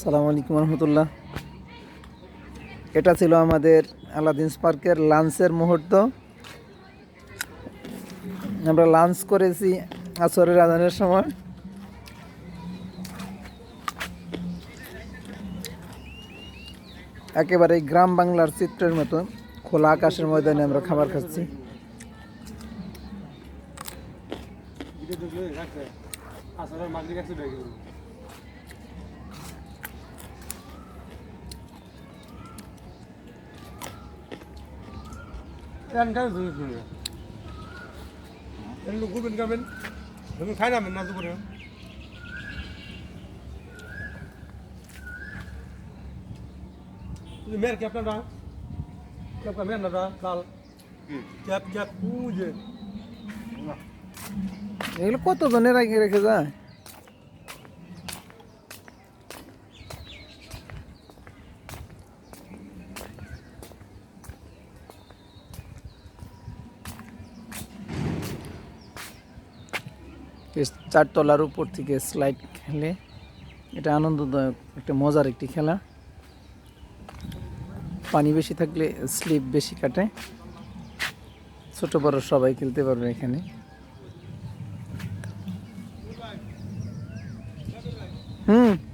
সালাম আলাইকুম রহমতুল্লাহ। এটা ছিল আমাদের আলাদিন পার্কের লাঞ্চের মুহূর্ত। আমরা লাঞ্চ করেছি আসরের আদানের সময়। একেবারে গ্রাম বাংলার চিত্রের মতো খোলা আকাশের ময়দানে আমরা খাবার খাচ্ছি। আসলে মাগরি কাছে দেখি এন কাজ শুনে শুনে এন লোক গুবেন গাবেন তুমি খাই নামেন না দুপুরে তুমি মেয়ের ক্যাপ না ক্যাপ কা মেয়ের না লাল ক্যাপ ক্যাপ পুজে এগুলো কত জনের আগে রেখে যায়? চারতলার উপর থেকে স্লাইড খেলে এটা আনন্দদায়ক, একটা মজার একটি খেলা। পানি বেশি থাকলে স্লিপ বেশি কাটে। ছোট বড় সবাই খেলতে পারবে এখানে। 嗯。